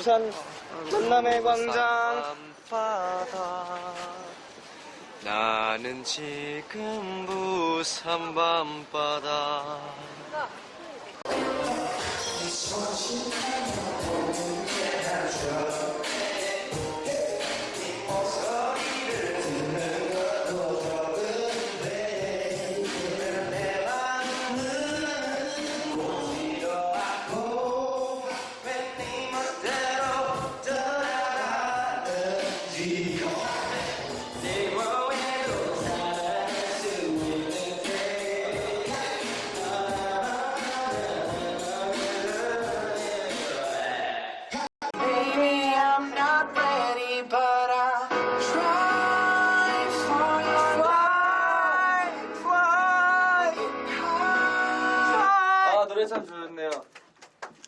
부산 전남의 광장. 바다. 나는 지금 부산 밤바다 노래 참 좋네요